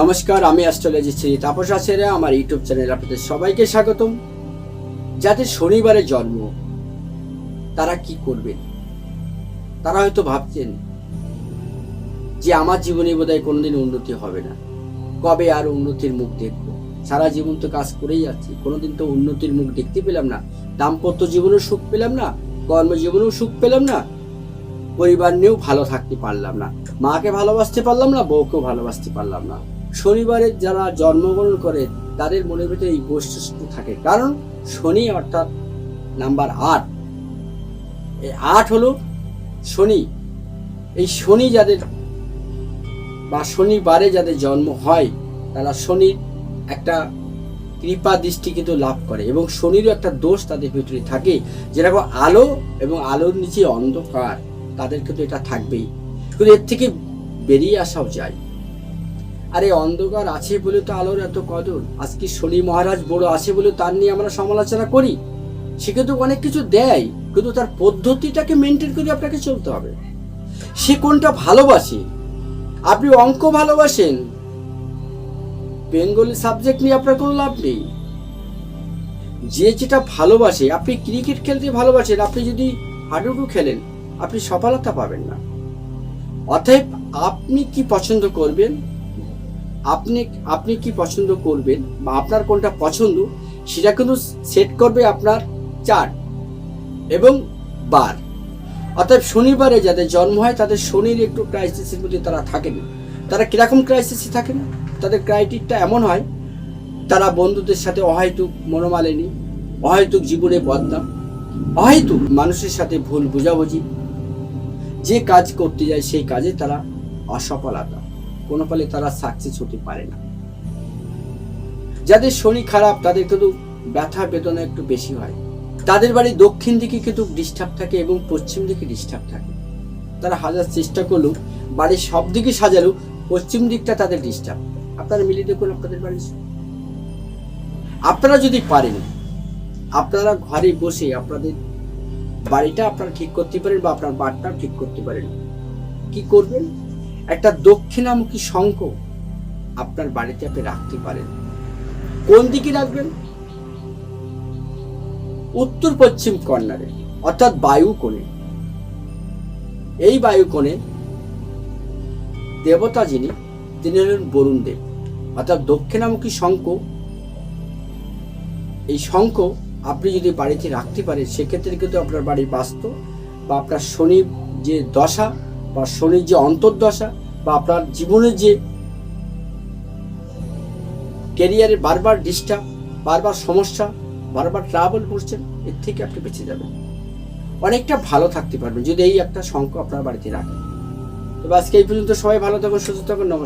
নমস্কার, আমি অ্যাস্ট্রোলজি শ্রী তাপস আচার্য, আমার ইউটিউব চ্যানেল আপনাদের সবাইকে স্বাগতম। যাদের শনিবারে জন্ম, তারা কি করবেন? তারা হয়তো ভাবছেন যে আমার জীবনে বোধহয় কোনোদিন উন্নতি হবে না। কবে আর উন্নতির মুখ দেখব? সারা জীবন তো কাজ করেই যাচ্ছি। কোনোদিন তো উন্নতির মুখ দেখতে পেলাম না। দাম্পত্য জীবনেও সুখ পেলাম না। কর্মজীবনেও সুখ পেলাম না। পরিবার নিয়েও ভালো থাকতে পারলাম না। মাকে ভালোবাসতে পারলাম না, বউকেও ভালোবাসতে পারলাম না। শনিবারে যারা জন্মগ্রহণ করে, তাদের মনে ভিতরে এই বৈশিষ্ট্য থাকে। কারণ শনি অর্থাৎ নাম্বার আট। এই আট হলো শনি। এই শনি যাদের বা শনিবারে যাদের জন্ম হয়, তারা শনির একটা কৃপা দৃষ্টি কিন্তু লাভ করে এবং শনিরও একটা দোষ তাদের ভিতরে থাকে। যেরকম আলো এবং আলোর নিচে অন্ধকার, তাদের কিন্তু এটা থাকবেই। কিন্তু এর থেকে বেরিয়ে আসাও যায়। আরে অন্ধকার আছে বলে তো আলোর এত কদর। আজকে শনি মহারাজ বড় আছে বলে তার নিয়ে আমরা সমালোচনা করি? সে কিন্তু অনেক কিছু দেয়, কিন্তু তার পদ্ধতিটাকে মেনটেন করে আপনাকে চলতে হবে। সে কোনটা ভালোবাসে? আপনি অঙ্ক ভালোবাসেন। বেঙ্গলি সাবজেক্ট নিয়ে আপনার কোনো লাভ নেই। যে যেটা ভালোবাসে, আপনি ক্রিকেট খেলতে ভালোবাসেন, আপনি যদি হাডুডু খেলেন, আপনি সফলতা পাবেন না। অতএব আপনি কি পছন্দ করবেন? আপনি আপনি কি পছন্দ করবেন বা আপনার কোনটা পছন্দ, সেটা কিন্তু সেট করবে আপনার চার্ট এবং বার। অর্থাৎ শনিবারে যাদের জন্ম হয়, তাদের শনির একটু ক্রাইসিসের মধ্যে তারা থাকেন। তারা কীরকম ক্রাইসিসে থাকেন? তাদের ক্রাইটেরিয়াটা এমন হয়, তারা বন্ধুদের সাথে অহেতুক মনোমালিনী অহেতুক জীবনে বদনাম, অহেতুক মানুষের সাথে ভুল বোঝাবুঝি, যে কাজ করতে যায়, সেই কাজে তারা অসফলতা। কোনো ফলে তারা সাকসেস হতে পারে না। যাদের শনি খারাপ, তাদের কিন্তু ব্যথা, বেদনা একটু বেশি হয়। তাদের বাড়ি দক্ষিণ দিকে কিন্তু ডিস্টার্ব থাকে এবং পশ্চিম দিকে ডিস্টার্ব থাকে। তারা হাজার চেষ্টা করলেও, বাড়ির সব দিকে সাজালেও পশ্চিম দিকটা তাদের ডিস্টার্ব আপনারা মিলিয়ে দেখুন আপনাদের বাড়ি আপনারা যদি পারেন, আপনারা ঘরে বসে আপনাদের বাড়িটা আপনারা ঠিক করতে পারেন বা আপনার বাড়িটাও ঠিক করতে পারেন। কি করবেন? একটা দক্ষিণামুখী শঙ্খ আপনার বাড়িতে আপনি রাখতে পারেন। কোন দিকে রাখবেন? উত্তর পশ্চিম কর্নারে, অর্থাৎ বায়ু কোণে। এই বায়ু কোণে দেবতা যিনি, তিনি হলেন বরুণ দেব। অর্থাৎ দক্ষিণামুখী শঙ্খ, এই শঙ্খ আপনি যদি বাড়িতে রাখতে পারেন, সেক্ষেত্রে কিন্তু আপনার বাড়ির বাস্তু বা আপনার শনি যে দশা বা শনির যে অন্তর্দশা বা আপনার জীবনের যে ক্যারিয়ারে বারবার ডিস্টার্ব বারবার সমস্যা, বারবার ট্রাভেল করছেন এর থেকে আপনি বেঁচে যাবেন। অনেকটা ভালো থাকতে পারবেন যদি এই একটা শঙ্ক আপনার বাড়িতে রাখেন। তবে আজকে এই পর্যন্ত সবাই ভালো থাকুন, সুস্থ থাকবেন নমস্কার।